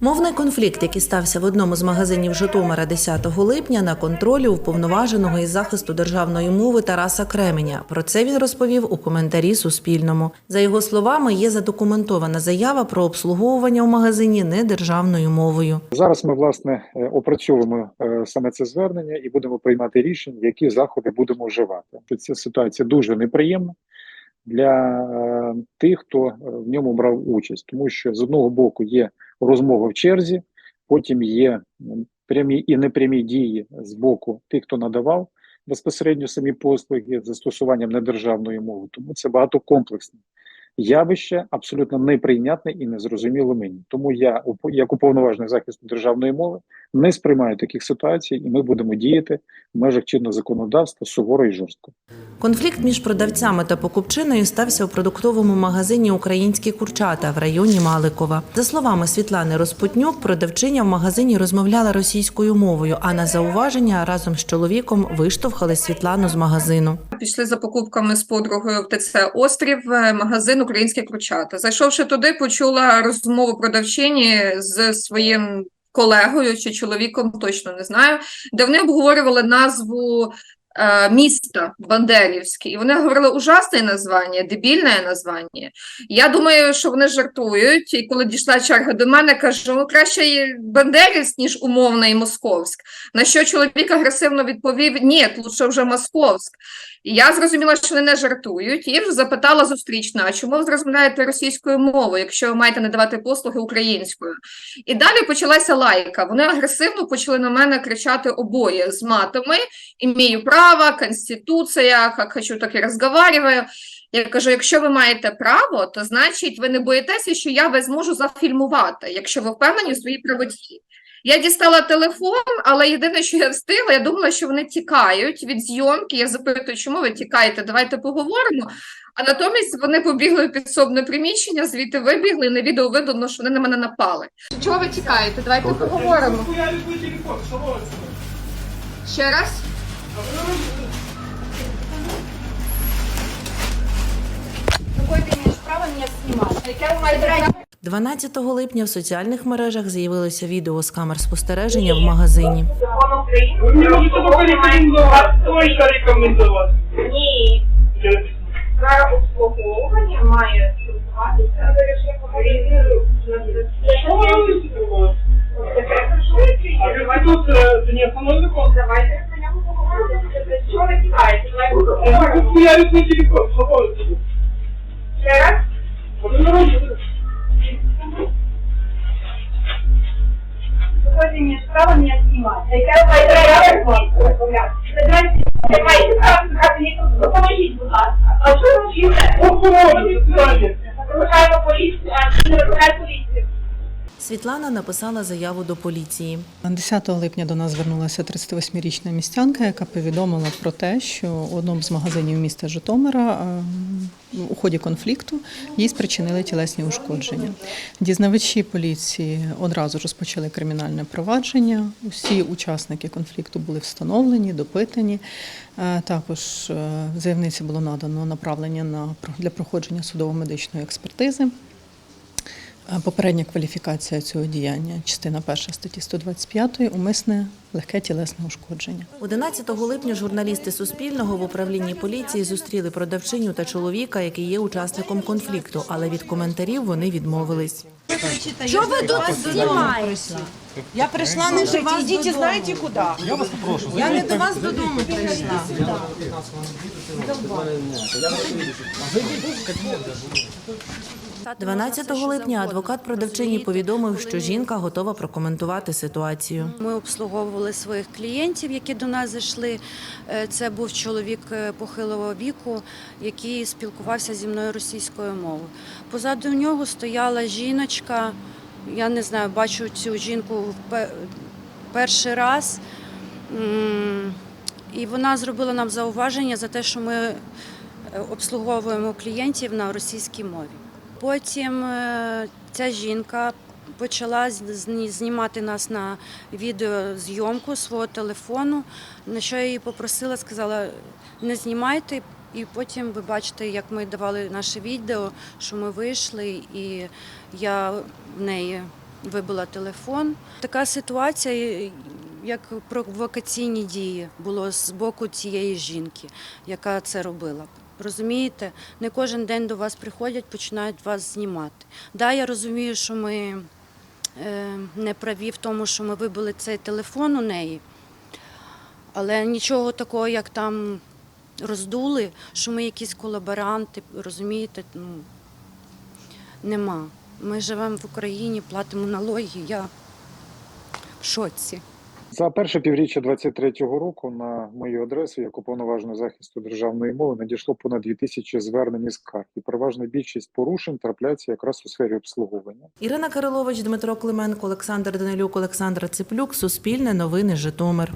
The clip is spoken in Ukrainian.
Мовний конфлікт, який стався в одному з магазинів Житомира 10 липня, на контролі уповноваженого із захисту державної мови Тараса Кременя. Про це він розповів у коментарі Суспільному. За його словами, є задокументована заява про обслуговування у магазині недержавною мовою. Зараз ми власне е, опрацьовуємо е, саме це звернення і будемо приймати рішення, які заходи будемо вживати. Ця ситуація дуже неприємна для е, тих, хто е, в ньому брав участь, тому що з одного боку є розмова в черзі, потім є прямі і непрямі дії з боку тих, хто надавав безпосередньо самі послуги з застосуванням недержавної мови. Тому це багатокомплексне явище, абсолютно неприйнятне і незрозуміло мені. Тому я, як уповноважений захисту державної мови, не сприймаю таких ситуацій, і ми будемо діяти в межах чинного законодавства суворо і жорстко. Конфлікт між продавцями та покупчиною стався у продуктовому магазині Українські курчата в районі Маликова. За словами Світлани Розпутнюк, продавчиня в магазині розмовляла російською мовою, а на зауваження разом з чоловіком виштовхали Світлану з магазину. Пішли за покупками з подругою в ТЦ Острів, е, магазин Українські кручата. Зайшовши туди, почула розмову продавчині з своїм колегою чи чоловіком, точно не знаю, де вони обговорювали назву е, міста Бандерівське. І вони говорили ужасне названня, дебільне названня. Я думаю, що вони жартують. І коли дійшла черга до мене, кажу, ну краще Бандерівськ, ніж умовний Московськ. На що чоловік агресивно відповів: ні, лучше вже Московськ. І я зрозуміла, що вони не жартують, і вже запитала зустрічно, а чому ви розмовляєте російською мовою, якщо ви маєте надавати послуги українською? І далі почалася лайка. Вони агресивно почали на мене кричати обоє з матами «Імею право, Конституція, як хочу, так і розговариваю. Я кажу: якщо ви маєте право, то значить ви не боїтеся, що я вас зможу зафільмувати, якщо ви впевнені у своїй правоті. Я дістала телефон, але єдине, що я встигла, я думала, що вони тікають від зйомки. Я запитую, чому ви тікаєте? Давайте поговоримо. А натомість вони побігли в підсобне приміщення, звідти вибігли, і на відео видно, що вони на мене напали. Чого ви тікаєте? Давайте поговоримо. Что Ще раз. 12 липня в соціальних мережах з'явилося відео з камер спостереження в магазині. Ні. тікаєте? Давайте Я поговоримо. хуярю свой телефон, что вы Ще раз. Вот это рожа. Какое ты имеешь право меня снимать? Яке ви маєте право розмовляти? Світлана написала заяву до поліції. 10 липня до нас звернулася 38-річна містянка, яка повідомила про те, що у одному з магазинів міста Житомира е, у ході конфлікту їй спричинили тілесні ушкодження. Дізнавачі поліції одразу розпочали кримінальне провадження. Усі учасники конфлікту були встановлені, допитані. Також заявниці було надано направлення на для проходження судово-медичної експертизи. Попередня кваліфікація цього діяння, частина перша статті 125, умисне легке тілесне ушкодження. 11 липня журналісти Суспільного в управлінні поліції зустріли продавчиню та чоловіка, який є учасником конфлікту, але від коментарів вони відмовились. Що ви тут знімаєте? Я прийшла не жити, ідіть знаєте куди. Я вас попрошу. Я не до вас додому прийшла. 12 липня адвокат продавчині повідомив, що жінка готова прокоментувати ситуацію. Ми обслуговували своїх клієнтів, які до нас зайшли. Е, Це був чоловік е, похилого віку, який спілкувався зі мною російською мовою. Позаду нього стояла жіночка. Я не знаю, бачу цю жінку перший раз. І вона зробила нам зауваження за те, що ми е, обслуговуємо клієнтів на російській мові. Потім е, ця жінка почала знімати нас на відеозйомку свого телефону, на що я її попросила, сказала, не знімайте. І потім ви бачите, як ми давали наше відео, що ми вийшли, і я в неї вибила телефон. Така ситуація, як провокаційні дії було з боку цієї жінки, яка це робила. Розумієте, не кожен день до вас приходять, починають вас знімати. Да, я розумію, що ми е, не праві в тому, що ми вибили цей телефон у неї, але нічого такого, як там роздули, що ми якісь колаборанти, розумієте, ну, нема. Ми живемо в Україні, платимо налоги, я в шоці. За перше півріччя 23-го року на мою адресу, як уповноваженого захисту державної мови, надійшло понад 2000 звернень і скарг, і переважна більшість порушень трапляється якраз у сфері обслуговування. Ірина Кирилович, Дмитро Клименко, Олександр Данилюк, Олександра Циплюк. Суспільне новини Житомир.